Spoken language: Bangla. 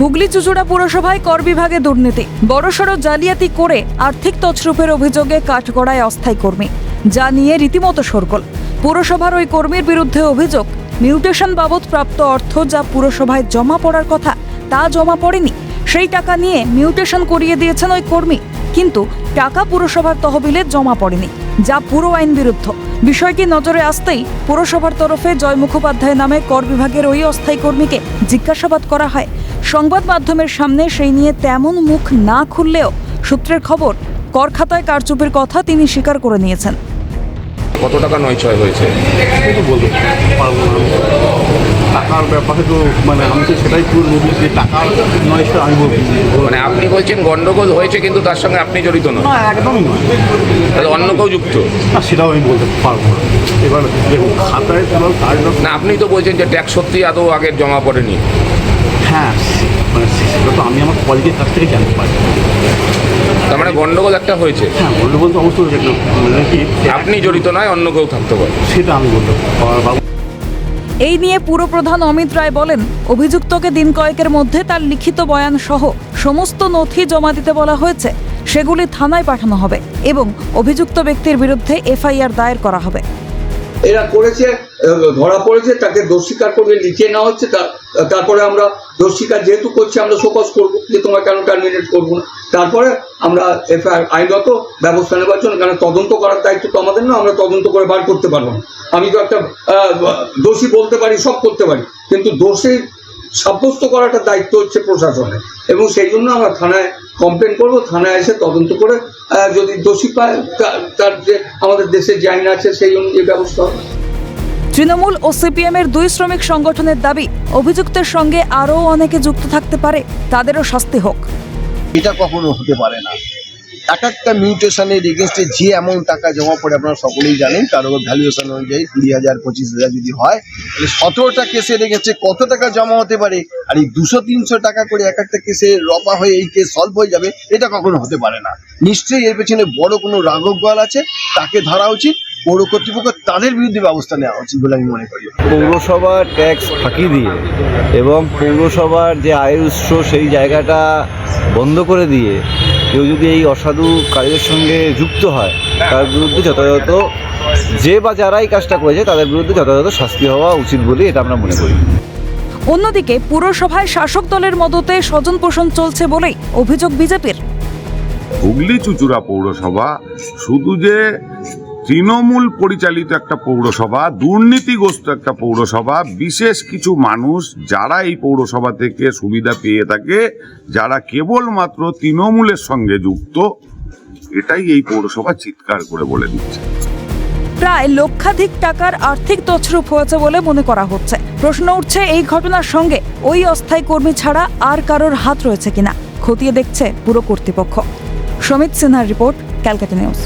হুগলি চুচুড়া পুরসভায় কর বিভাগে দুর্নীতি, বড়সড় জালিয়াতি করে আর্থিক তছরূপের অভিযোগে কাঠগড়ায় অস্থায়ী কর্মী, যা নিয়ে রীতিমতো সরগোল পুরসভার ওই কর্মীর বিরুদ্ধে অভিযোগ, মিউটেশন বাবদ প্রাপ্ত অর্থ যা পুরসভায় জমা পড়ার কথা, তা জমা পড়েনি। সেই টাকা নিয়ে মিউটেশন করিয়ে দিয়েছেন ওই কর্মী, কিন্তু টাকা পুরসভার তহবিলে জমা পড়েনি, যা পুরো আইন বিরুদ্ধ। বিষয়টি নজরে আসতেই পুরসভার তরফে জয় মুখোপাধ্যায় নামে কর বিভাগের ওই অস্থায়ী কর্মীকে জিজ্ঞাসাবাদ করা হয়। সংবাদ মাধ্যমের সামনে সেই নিয়ে তেমন মুখ না খুললেও সূত্রের খবর কর খাতায় কারচুপির কথা তিনি স্বীকার করে নিয়েছেন। কত টাকা নয় ছয় হয়েছে? কিন্তু বলতে পারব না। টাকার ব্যাপারে তো মানে আমি তো সেটাই পুরো বলি যে টাকার নয় সেটা আমি বলব মানে আপনি বলছেন গন্ডগোল হয়েছে কিন্তু তার সঙ্গে আপনি জড়িত নন। না একদমই নয় তাহলে অন্য কেউ যুক্ত? না সেটাও আমি বলতে পারব না। এবার দেখুন খাতায় তোলার কাজটা না আপনি তো বলছেন যে ট্যাক্স সত্যি আদৌ আগে জমা পড়েনি। হ্যাঁ মানে সেটা তো আমি আমার কলেজের কাছ থেকে জানতে পারি। তার মানে গন্ডগোল একটা হয়েছে। হ্যাঁ গন্ডগোল তো অবশ্যই একটা মানে কি আপনি জড়িত নয় অন্য কেউ থাকতে পারে। সেটা আমি বলতে পারব। এই নিয়ে পুরপ্রধান অমিত রায় বলেন অভিযুক্তকে দিন কয়েকের মধ্যে তার লিখিত বয়ান সহ সমস্ত নথি জমা দিতে বলা হয়েছে। সেগুলি থানায় পাঠানো হবে এবং অভিযুক্ত ব্যক্তির বিরুদ্ধে এফআইআর দায়ের করা হবে। এরা করেছে ধরা পড়েছে, তাকে দোষ স্বীকার করে লিখিয়ে নেওয়া হচ্ছে তার- তারপরে আমরা দোষ স্বীকার যেহেতু করছি, আমরা শোকজ করব যে তোমার কেন টার্মিনেট করব না। তারপরে আমরা এফআইআর, আইনগত ব্যবস্থা নেবার জন্য, কারণ তদন্ত করার দায়িত্ব তো আমাদের না, আমরা তদন্ত করে বার করতে পারব না। আমি তো একটা দোষী বলতে পারি, সব করতে পারি, কিন্তু দোষী সাব্যস্ত করাটা দায়িত্ব হচ্ছে প্রশাসনের। এবং সেই জন্য আমরা থানায় কমপ্লেন করব থানায় এসে তদন্ত করে যদি দোষী পায় তার যে আমাদের দেশে যে আইন আছে সেই অনুযায়ী ব্যবস্থা হবে। তৃণমূল ও সিপিএম এর দুই শ্রমিক সংগঠনের দাবি অভিযুক্তের সঙ্গে আরও অনেকে যুক্ত থাকতে পারে তাদেরও শাস্তি হোক। এটা কখনো হতে পারে না। এক একটা মিউটেশনের এগেনস্টে যে অ্যামাউন্ট টাকা জমা পড়ে, আপনারা সকলেই জানেন উপর ভ্যালুয়েশন অনুযায়ী কুড়ি হাজার, পঁচিশ হাজার যদি হয়, তাহলে সতেরোটা কেসের এগেনস্টে কত টাকা জমা হতে পারে? আর এই দুশো, তিনশো টাকা করে এক একটা কেসে রপা হয়ে এই কেস সলভ হয়ে যাবে, এটা কখনো হতে পারে না। নিশ্চয়ই এর পেছনে বড় কোনো রাঘব গোয়াল আছে, তাকে ধরা উচিত, পৌর কর্তৃপক্ষ তাদের বিরুদ্ধে ব্যবস্থা নেওয়া উচিত বলে আমি মনে করি। পৌরসভার ট্যাক্স ফাঁকি দিয়ে এবং পৌরসভার যে উৎস, সেই জায়গাটা বন্ধ করে দিয়ে কেউ যদি এই অসাধু কাজের সঙ্গে যুক্ত হয় তার বিরুদ্ধে যথাযথ যে বা যারাই কাজটা করেছে তাদের বিরুদ্ধে যথাযথ শাস্তি হওয়া উচিত বলে এটা আমরা মনে করি। অন্যদিকে পুরসভায় শাসক দলের মদতে স্বজন পোষণ চলছে বলেই অভিযোগ বিজেপির। হুগলি চুচুড়া পৌরসভা শুধু যে তৃণমূল পরিচালিত একটা পৌরসভা, দুর্নীতিগ্রস্ত একটা পৌরসভা, বিশেষ কিছু মানুষ যারা এই পৌরসভা থেকে সুবিধা পেয়ে থাকে, যারা কেবলমাত্র তৃণমূলের সঙ্গে যুক্ত, এটাই এই পৌরসভা চিৎকার করে বলে দিচ্ছে। প্রায় লক্ষাধিক টাকার আর্থিক তছরূপ হয়েছে বলে মনে করা হচ্ছে। প্রশ্ন উঠছে, এই ঘটনার সঙ্গে ওই অস্থায়ী কর্মী ছাড়া আর কারোর হাত রয়েছে কিনা? খতিয়ে দেখছে পুরো কর্তৃপক্ষ। সমিত সিনহার রিপোর্ট, ক্যালকাটা নিউজ।